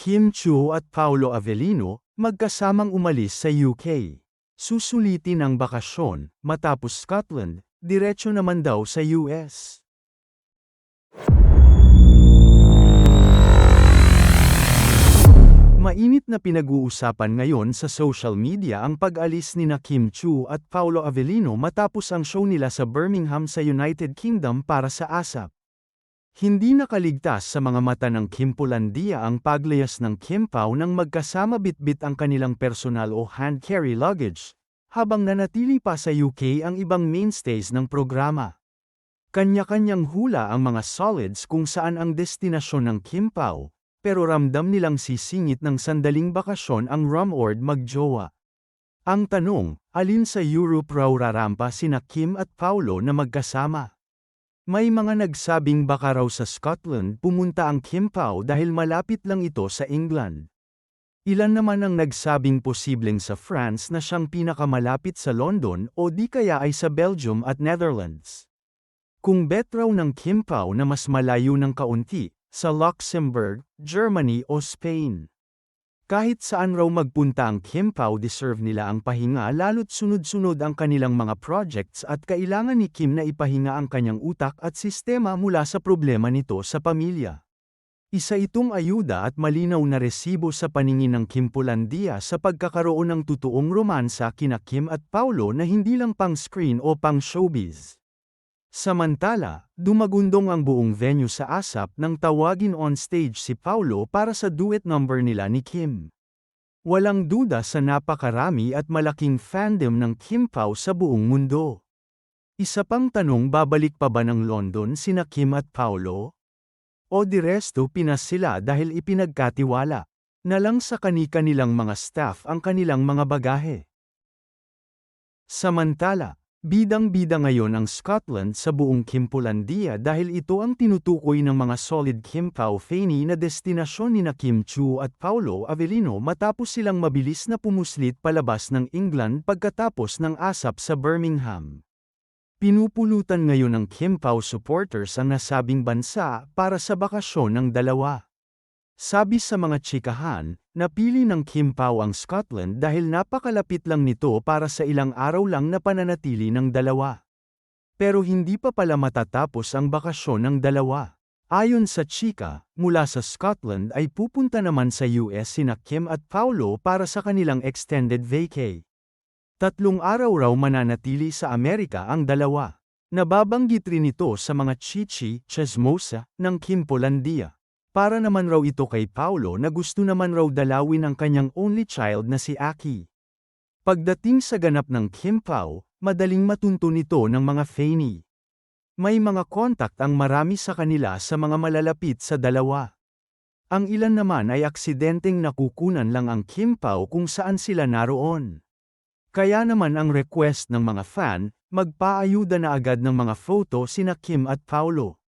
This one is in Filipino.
Kim Chu at Paolo Avellino, magkasamang umalis sa UK. Susulitin ang bakasyon, matapos Scotland, diretso naman daw sa US. Mainit na pinag-uusapan ngayon sa social media ang pag-alis ni na Kim Chu at Paolo Avellino matapos ang show nila sa Birmingham sa United Kingdom para sa ASAP. Hindi nakaligtas sa mga mata ng Kimpolandia ang paglayas ng Kimpaw nang magkasama bitbit ang kanilang personal o hand carry luggage, habang nanatili pa sa UK ang ibang mainstays ng programa. Kanya-kanyang hula ang mga solids kung saan ang destinasyon ng Kimpaw, pero ramdam nilang sisingit ng sandaling bakasyon ang Rumord magjowa. Ang tanong, alin sa Europe raw rarampa sina Kim at Paulo na magkasama? May mga nagsabing baka raw sa Scotland pumunta ang Kim dahil malapit lang ito sa England. Ilan naman ang nagsabing posibleng sa France na siyang pinakamalapit sa London o di kaya ay sa Belgium at Netherlands. Kung bet raw ng Kim na mas malayo ng kaunti, sa Luxembourg, Germany o Spain. Kahit saan raw magpunta ang Kim Pao deserve nila ang pahinga lalo't sunod-sunod ang kanilang mga projects at kailangan ni Kim na ipahinga ang kanyang utak at sistema mula sa problema nito sa pamilya. Isa itong ayuda at malinaw na resibo sa paningin ng Kimpolandia sa pagkakaroon ng totoong romansa kina Kim at Paulo na hindi lang pang screen o pang showbiz. Samantala, dumagundong ang buong venue sa ASAP nang tawagin on stage si Paulo para sa duet number nila ni Kim. Walang duda sa napakarami at malaking fandom ng Kim Pao sa buong mundo. Isa pang tanong babalik pa ba ng London sina Kim at Paulo? O di resto pinas sila dahil ipinagkatiwala na lang sa kani-kanilang mga staff ang kanilang mga bagahe. Samantala, Bidang-bida ngayon ang Scotland sa buong Kimpolandia dahil ito ang tinutukoy ng mga solid Kimpao Faney na destinasyon ni na Kim Chu at Paulo Avellino matapos silang mabilis na pumuslit palabas ng England pagkatapos ng asap sa Birmingham. Pinupulutan ngayon ng Kimpao supporters ang nasabing bansa para sa bakasyon ng dalawa. Sabi sa mga chikahan, napili ng Kim Pao ang Scotland dahil napakalapit lang nito para sa ilang araw lang na pananatili ng dalawa. Pero hindi pa pala matatapos ang bakasyon ng dalawa. Ayon sa chika, mula sa Scotland ay pupunta naman sa US sina Kim at Paulo para sa kanilang extended vacay. Tatlong araw raw mananatili sa Amerika ang dalawa. Nababanggit rin ito sa mga chichi, chismosa, ng Kim Polandia. Para naman raw ito kay Paulo na gusto naman raw dalawin ang kanyang only child na si Aki. Pagdating sa ganap ng Kim Pao, madaling matunto nito ng mga Faney. May mga contact ang marami sa kanila sa mga malalapit sa dalawa. Ang ilan naman ay aksidenteng nakukunan lang ang Kim Pao kung saan sila naroon. Kaya naman ang request ng mga fan, magpaayuda na agad ng mga photo sina Kim at Paulo.